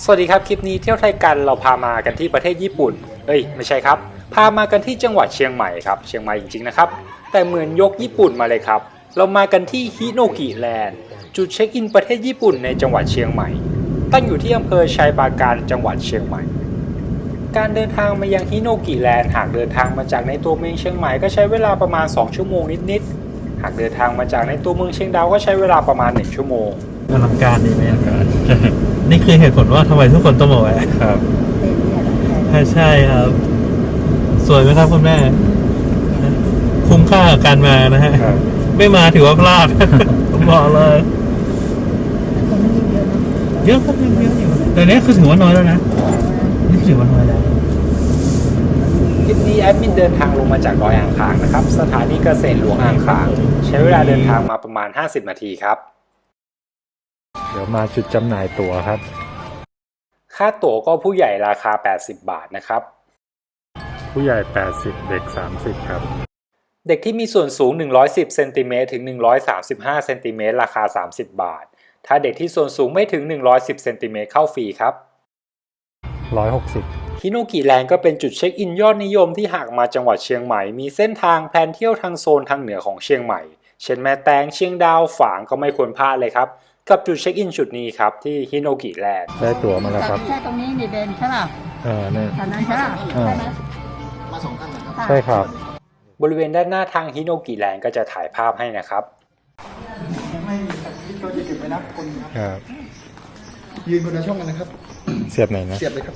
สวัสดีครับ คลิปนี้เที่ยวไทยกันเราพามากันที่ประเทศญี่ปุ่น เอ้ยไม่ใช่ครับ พามากันที่จังหวัดเชียงใหม่ครับ เชียงใหม่จริงๆนะครับ แต่เหมือนยกญี่ปุ่นมาเลยครับ เรามากันที่ฮิโนกิแลนด์จุดเช็คอินประเทศญี่ปุ่นในจังหวัดเชียงใหม่ ตั้งอยู่ที่อำเภอชัยปราการจังหวัดเชียงใหม่ การเดินทางมายังฮิโนกิแลนด์หากเดินทางมาจากในตัวเมืองเชียงใหม่ก็ใช้เวลาประมาณ 2 ชั่วโมงนิดๆ หากเดินทางมาจากในตัวเมืองเชียงดาวก็ใช้เวลาประมาณ 1 ชั่วโมงอลังการดีไหมอากาศ นี่คือเหตุผลว่าทำไมทุกคนต้องมาแวะครับใช่ใช่ครับ สวยไหมครับคุณแม่ คุ้มค่ากับการมานะฮะ ไม่มาถือว่าพลาดผมบอกเลยเยอะครับเยอะอยู่แต่เนี้ยคือถือว่าน้อยแล้วนะนี่ถือว่าน้อยแล้วคลิปนี้แอดมินเดินทางลงมาจากดอยอ่างขางนะครับ สถานีเกษตรหลวงอ่างขาง ใช้เวลาเดินทางมาประมาณ 50 นาทีครับ เดี๋ยวมาจุดจำหน่ายตั๋วครับ ค่าตั๋วก็ผู้ใหญ่ราคา 80 บาทนะครับ ผู้ใหญ่ 80 เด็ก 30 ครับ เด็กที่มีส่วนสูง 110เซนติเมตรถึง 135เซนติเมตรราคา 30 บาท ถ้าเด็กที่ส่วนสูงไม่ถึง 110เซนติเมตรเข้าฟรีครับ160ฮิโนกิแลนด์ก็เป็นจุดเช็คอินยอดนิยมที่หากมาจังหวัดเชียงใหม่ มีเส้นทางแพลนเที่ยวทางโซนทางเหนือของเชียงใหม่ เช่นแม่แตงเชียงดาวฝางก็ไม่ควรพลาดเลยครับ กับจุดเช็คอินจุดนี้ครับที่ฮิโนกิแลนด์ได้ตั๋วมาแล้วครับแค่ตรงนี้นี่เบนใช่ป่ะเออเนี่ยตอนนั้นใช่ป่ะอ่าใช่ไหมมาสองท่านนะครับใช่ครับ บริเวณด้านหน้าทางฮิโนกิแลนด์ก็จะถ่ายภาพให้นะครับยังไม่คิดก็จะเก็บไว้นับคนครับครับยืนคนละช่องกันนะครับ เสียบไหนนะ เสียบเลยครับ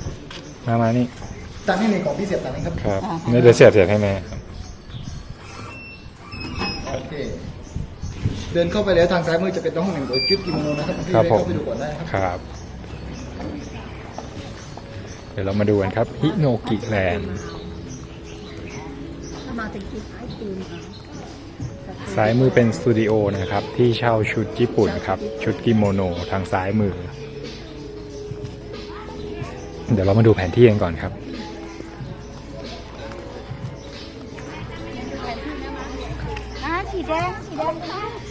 มามานี่ตามให้ในกล่องพี่เสียบตามนี้ครับ ครับนี่เดี๋ยวเสียบเสียบให้แม่ครับโอเค เดินเข้าไปแล้วทางซ้ายมือจะเป็นห้องหนึ่งโดยจุดกิโมโนนะครับพี่ครับได้ผม เข้าไปดูก่อนได้นะครับ ครับ เดี๋ยวเรามาดูกันครับ ฮิโนกิแลนด์ถ้ามาถึงที่ท้ายปีนอะซ้ายมือเป็นสตูดิโอนะครับ ที่เช่าชุดญี่ปุ่นครับ ชุดกิโมโนทางซ้ายมือ เดี๋ยวเรามาดูแผนที่กันก่อนครับ อ่าสีแดงสีแดงก็ได้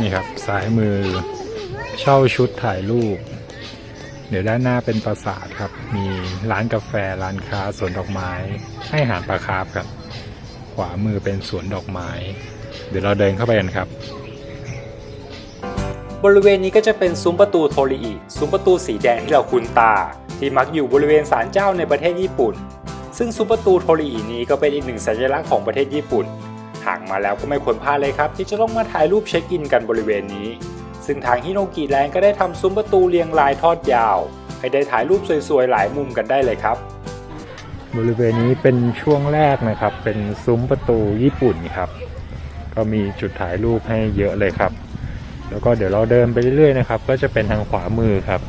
นี่ครับซ้ายมือเช่าชุดถ่ายรูป เดี๋ยวด้านหน้าเป็นปราสาทครับ มีร้านกาแฟร้านค้าสวนดอกไม้ ให้อาหารปลาคาร์ฟครับ ขวามือเป็นสวนดอกไม้ เดี๋ยวเราเดินเข้าไปกันครับ บริเวณนี้ก็จะเป็นซุ้มประตูโทริอิซุ้มประตูสีแดงที่เราคุ้นตา ที่มักอยู่บริเวณศาลเจ้าในประเทศญี่ปุ่น ซึ่งซุ้มประตูโทริอินี้ก็เป็นอีกหนึ่งสัญลักษณ์ของประเทศญี่ปุ่น หากมาแล้วก็ไม่ควรพลาดเลยครับ ที่จะต้องมาถ่ายรูปเช็คอินกันบริเวณนี้ ซึ่งทางฮิโนกิแลนด์ก็ได้ทำซุ้มประตูเรียงรายทอดยาว ให้ได้ถ่ายรูปสวยๆ หลายมุมกันได้เลยครับบริเวณนี้เป็นช่วงแรกนะครับ เป็นซุ้มประตูญี่ปุ่นครับ ก็มีจุดถ่ายรูปให้เยอะเลยครับ แล้วก็เดี๋ยวเราเดินไปเรื่อยๆนะครับ ก็จะเป็นทางขวามือครับ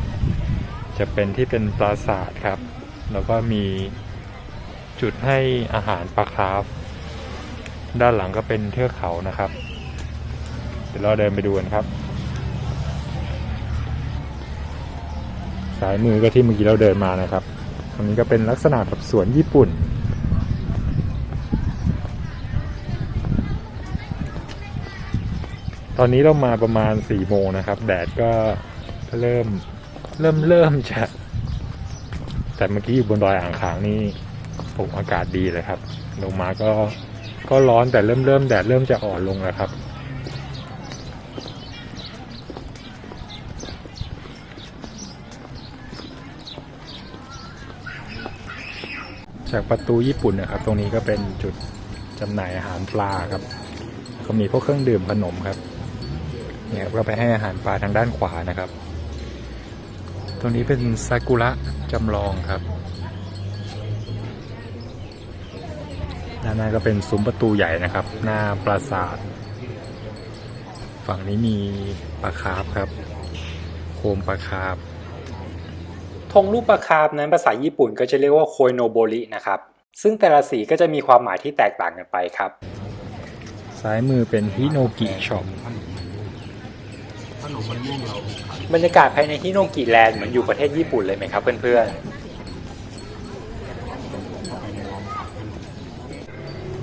จะเป็นที่เป็นปราสาทครับ แล้วก็มีจุดให้อาหารปลาคร์ฟ ด้านหลังก็เป็นเทือกเขานะครับ เดี๋ยวเราเดินไปดูกันครับ สายมือก็ที่เมื่อกี้เราเดินมานะครับตรงนี้ก็เป็นลักษณะแบบสวนญี่ปุ่นตอนนี้เรามาประมาณ4ี่โมงนะครับ แดดก็เริ่มเริ่มเริ่มจะแต่เมื่อกี้อยู่บนดอยอ่างขางนี่โอ้อากาศดีเลยครับ ลงมาก็ ก็ร้อนแต่เริ่มเริ่มแดดเริ่มจะอ่อนลงแล้วครับ จากประตูญี่ปุ่นนะครับ ตรงนี้ก็เป็นจุดจำหน่ายอาหารปลาครับ ก็มีพวกเครื่องดื่มขนมครับเนี่ยครับก็ไปให้อาหารปลาทางด้านขวานะครับ ตรงนี้เป็นซากุระจำลองครับ ด้านหน้าก็เป็นซุ้มประตูใหญ่นะครับ หน้าปราสาท ฝั่งนี้มีปลาคาร์ฟครับโคมปลาคาร์ฟธงรูปปลาคาร์ฟนั้นภาษาญี่ปุ่นก็จะเรียกว่าโคยโนโบรินะครับ ซึ่งแต่ละสีก็จะมีความหมายที่แตกต่างกันไปครับ ซ้ายมือเป็นฮิโนกิช็อปบรรยากาศภายในฮิโนกิแลนด์เหมือนอยู่ประเทศญี่ปุ่นเลยไหมครับเพื่อน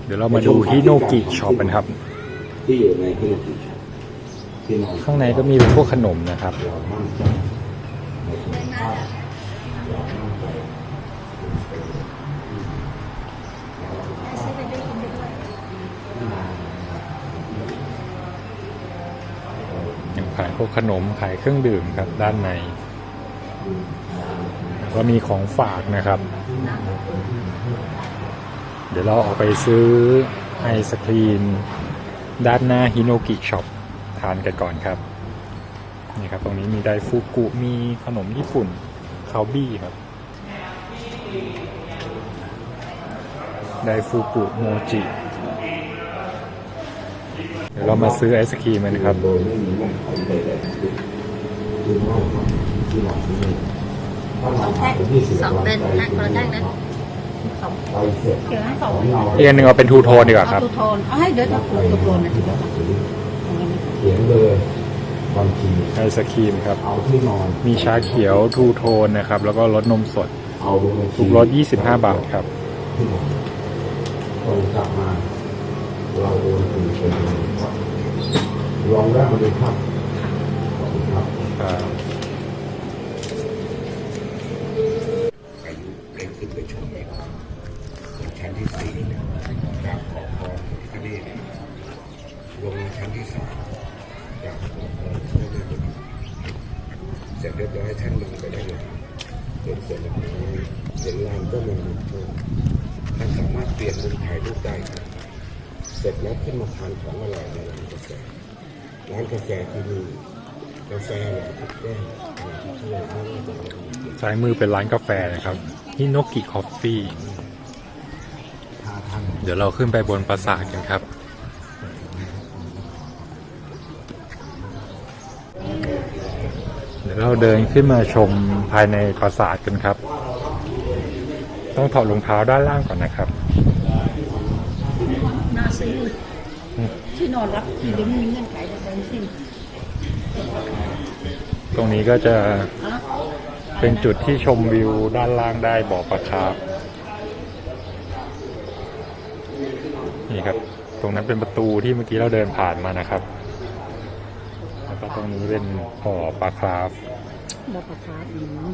เดี๋ยวเรามาดูฮิโนกิช็อปกันครับ ที่อยู่ในฮิโนกิที่นอนข้างในก็มีเป็นพวกขนมนะครับ ยังขายพวกขนมขายเครื่องดื่มครับด้านใน ก็มีของฝากนะครับ เดี๋ยวเราออกไปซื้อไอศครีม ด้านหน้าฮิโนกิช็อปทานกันก่อนครับ นี่ครับ ตรงนี้มีไดฟูกุมีขนมญี่ปุ่นคาบี้ครับไดฟูกุโมจิเดี๋ยวเรามาซื้อไอศครีมกันครับสองแพ็คสองเป็นแพ็คคนละแพ็คนะ สองเขียวให้สองอีกอันหนึ่งเอาเป็นทูโทนดีกว่าคเอารับทูโทนเอาให้เดี๋ยวจะทูทูโทนนะทีเดียวเขียนเลยบางทีไอศครีมครับ เอาที่นอนมีชาเขียวทูโทนนะครับ แล้วก็รสนมสด เอาลงในถูกรส25 บาทครับ ที่นอนตอนกลับมา เราโอนคืนเป็นเงินครับลองแรกมาเลยครับขอบคุณครับอ่าอ ที่สี่กาบขอพรพระเนตรลงชั้นที่สามกาบขอพรพระเนตรเสร็จเรียบร้อยชั้นลงไปได้เลยเดินเสร็จแล้วเห็นลานก็มองท่านสามารถเปลี่ยนมุมถ่ายรูปได้ครับเสร็จแล้วขึ้นมาทานของอร่อยในร้านกาแฟร้านกาแฟที่นี่กาแฟอร่อยทุกแก้วอร่อยทุกถ้วยไม่ว่าจะอะไรซ้ายมือเป็นร้านกาแฟนะครับฮิโนกิคอฟฟี่ เดี๋ยวเราขึ้นไปบนปราสาทกันครับ เดี๋ยวเราเดินขึ้นมาชมภายในปราสาทกันครับ ต้องถอดรองเท้าด้านล่างก่อนนะครับน่าซื้อที่นอนรับที่เดี๋ยวมีเงื่อนไขจะเป็นสิ้นตรงนี้ก็จะอะเป็นจุดที่ชมวิวด้านล่างได้บ่อปลาคาร์ นี่ครับ ตรงนั้นเป็นประตูที่เมื่อกี้เราเดินผ่านมานะครับ แล้วก็ตรงนี้เป็นบ่อปลาคาร์ฟบอปลาคาร์ฟอืม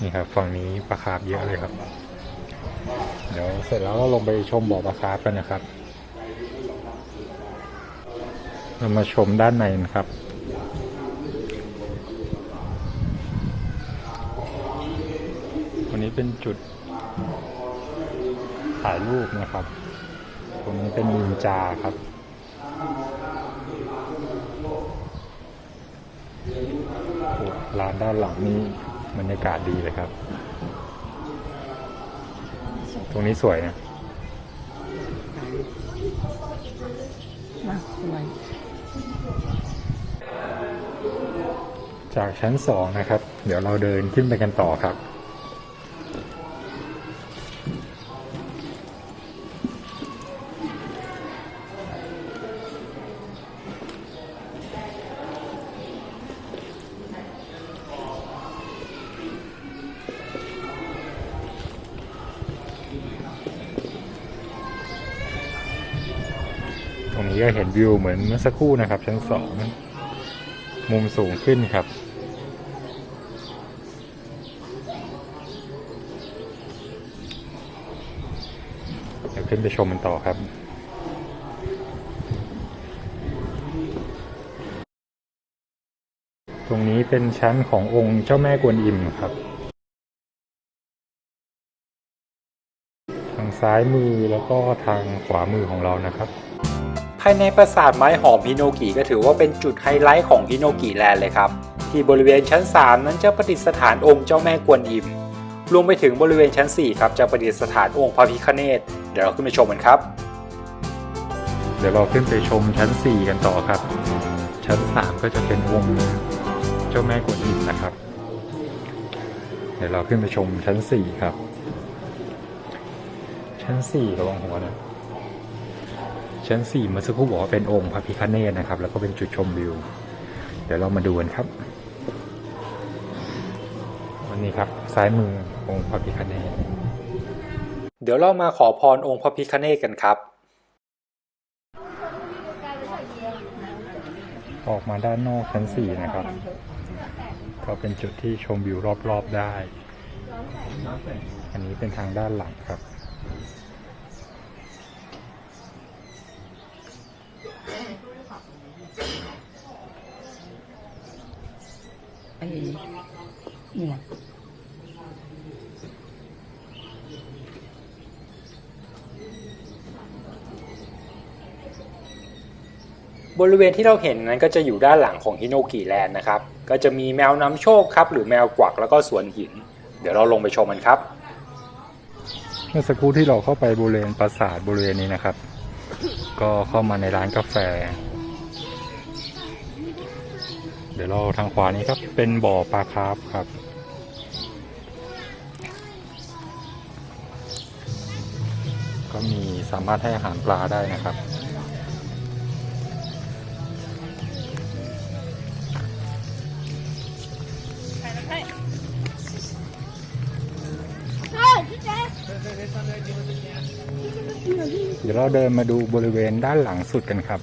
นี่ครับฝั่งนี้ปลาคาร์ฟเยอะเลยครับ เดี๋ยวเสร็จแล้วเราลงไปชมบ่อปลาคาร์ฟกันนะครับเรามาชมด้านในนะครับ วันนี้เป็นจุด ถ่ายรูปนะครับ ตรงนี้เป็นนินจาครับโอ้ร้านด้านหลังนี่บรรยากาศดีเลยครับ ตรงนี้สวยนะมาสวยจากชั้นสองนะครับ เดี๋ยวเราเดินขึ้นไปกันต่อครับ รงนี้ก็เห็นวิวเหมือนเมื่อสักครู่นะครับ ชั้นสองมุมสูงขึ้นครับ เดี๋ยวขึ้นไปชมมันต่อครับตรงนี้เป็นชั้นขององค์เจ้าแม่กวนอิมครับ ทางซ้ายมือแล้วก็ทางขวามือของเรานะครับายในปราสาทไม้หอมฮิโนกิก็ถือว่าเป็นจุดไฮไลท์ของฮิโนกิแลนด์เลยครับ ที่บริเวณชั้น 3 นั้นจะประดิษฐานองค์เจ้าแม่กวนอิม รวมไปถึงบริเวณชั้น 4 ครับจะประดิษฐานองค์พระพิฆเนศเดี๋ยวเราขึ้นไปชมกันครับ เดี๋ยวเราขึ้นไปชมชั้น 4 กันต่อครับ ชั้น 3 ก็จะเป็นองค์เจ้าแม่กวนอิมนะครับ เดี๋ยวเราขึ้นไปชมชั้น 4 ครับ ชั้น4ระวังหัวนะ ชั้น4เมื่อสักครู่บอกว่าเป็นองค์พระพิฆเนศนะครับ แล้วก็เป็นจุดชมวิว เดี๋ยวเรามาดูกันครับ วันนี้ครับซ้ายมือองค์พระพิฆเนศเดี๋ยวเรามาขอพรองค์พระพิฆเนศกันครับ ออกมาด้านนอกชั้น 4 นะครับ ก็เป็นจุดที่ชมวิวรอบๆได้ อันนี้เป็นทางด้านหลังครับ ไอ้เนี่ย บริเวณที่เราเห็นนั้นก็จะอยู่ด้านหลังของฮิโนกิแลนด์นะครับ ก็จะมีแมวน้ำโชคครับ หรือแมวกวักแล้วก็สวนหิน เดี๋ยวเราลงไปชมกันครับ เมื่อสักครู่ที่เราเข้าไปบริเวณปราสาทบริเวณนี้นะครับ ก็เข้ามาในร้านกาแฟ เดี๋ยวเราทางขวานี้ครับ เป็นบ่อปลาคาร์ฟครับก็มีสามารถให้อาหารปลาได้นะครับ ดี๋ยวเราเดินมาดูบริเวณด้านหลังสุดกันครับ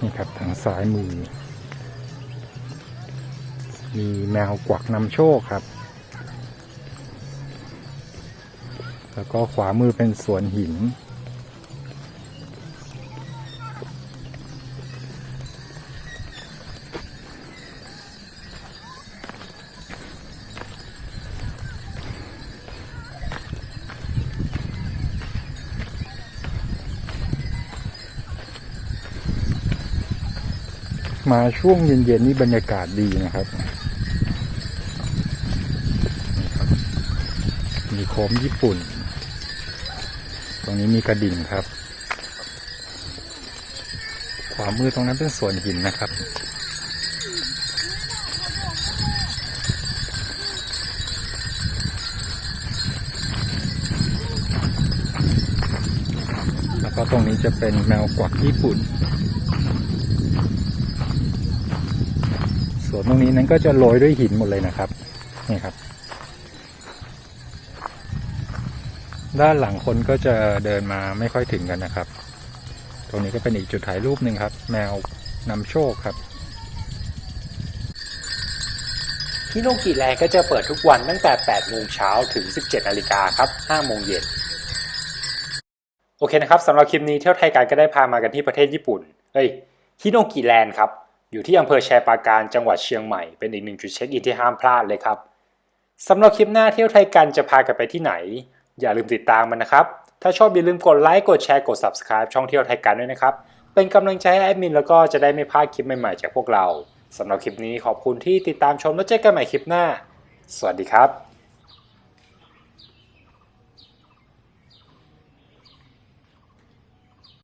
นี่ครับทางซ้ายมือ มีแมวกวักนำโชคครับ แล้วก็ขวามือเป็นสวนหิน มาช่วงเย็นๆนี่บรรยากาศดีนะครับ มีโคมญี่ปุ่น ตรงนี้มีกระดิ่งครับขวามือตรงนั้นเป็นสวนหินนะครับแล้วก็ตรงนี้จะเป็นแมวกวักญี่ปุ่น วนตรงนี้นั้นก็จะโรยด้วยหินหมดเลยนะครับนี่ครับ ด้านหลังคนก็จะเดินมาไม่ค่อยถึงกันนะครับ ตรงนี้ก็เป็นอีกจุดถ่ายรูปหนึ่งครับ แมวนำโชคครับฮิโนกิแลนก็จะเปิดทุกวันตั้งแต่ 8 โมงเช้าถึง 17 นาฬิกาครับ 5 โมงเย็น โอเคนะครับสำหรับคลิปนี้เที่ยวไทยกันก็ได้พามากันที่ประเทศญี่ปุ่น เอ้ยฮิโนกิแลนด์ครับ อยู่ที่อำเภอแชปาการจังหวัดเชียงใหม่เป็นอีกหนึ่งจุดเช็คอินที่ห้ามพลาดเลยครับสำหรับคลิปหน้าเที่ยวไทยกันจะพากันไปที่ไหน อย่าลืมติดตามมันนะครับ ถ้าชอบอย่าลืมกดไลค์กดแชร์กด subscribe ช่องเที่ยวไทยกันด้วยนะครับ เป็นกำลังใจให้แอดมินแล้วก็จะได้ไม่พลาดคลิปใหม่ๆจากพวกเราสำหรับคลิปนี้ขอบคุณที่ติดตามชมแล้วเจอกันใหม่คลิปหน้า สวัสดีครับ